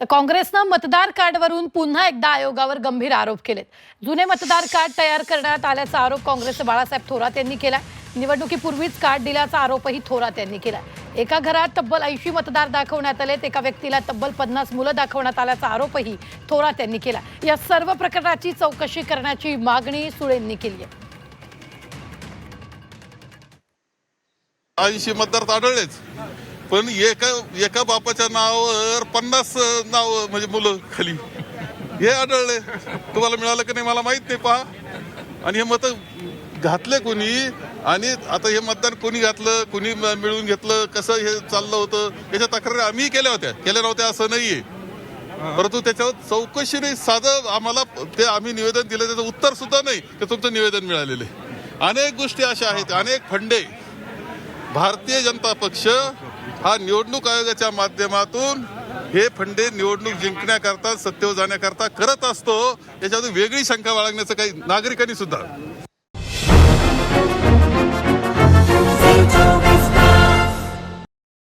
तर काँग्रेसनं मतदार कार्डवरून पुन्हा एकदा आयोगावर गंभीर आरोप केलेत. जुने मतदार कार्ड तयार करण्यात आल्याचा आरोप काँग्रेसचे बाळासाहेब थोरात यांनी केला निवडणुकीपूर्वीच कार्ड दिल्याचा आरोपही थोरात यांनी केला एका घरात तब्बल ऐंशी मतदार दाखवण्यात आलेत एका व्यक्तीला तब्बल पन्नास मुलं दाखवण्यात आल्याचा आरोपही थोरात यांनी केला या सर्व प्रकरणाची चौकशी करण्याची मागणी सुळेंनी केली आहे. ऐंशी मतदार आढळलेच पण एका एका बापाच्या नावावर पन्नास नाव म्हणजे मुलं खाली. हे आढळले. तुम्हाला मिळालं की नाही मला माहीत नाही पहा. आणि हे मत घातले कोणी आणि आता हे मतदान कोणी घातलं कोणी मिळून मिळवून घेतलं कसं हे चाललं होतं याच्या तक्रारी आम्ही केल्या होत्या. केल्या नव्हत्या असं नाहीये. परंतु त्याच्यावर चौकशी नाही साधं आम्हाला ते आम्ही निवेदन दिलं त्याचं उत्तर सुद्धा नाही ते तुमचं निवेदन मिळालेलं आहे. अनेक गोष्टी अशा आहेत अनेक फंडे. भारतीय जनता पक्ष हा निवडणूक आयोगाच्या माध्यमातून हे फंडे निवडणूक जिंकण्याकरता सत्तेवर जाण्याकरता करत असतो याच्यामध्ये वेगळी शंका बाळगण्याचं काही नागरिकांनी सुद्धा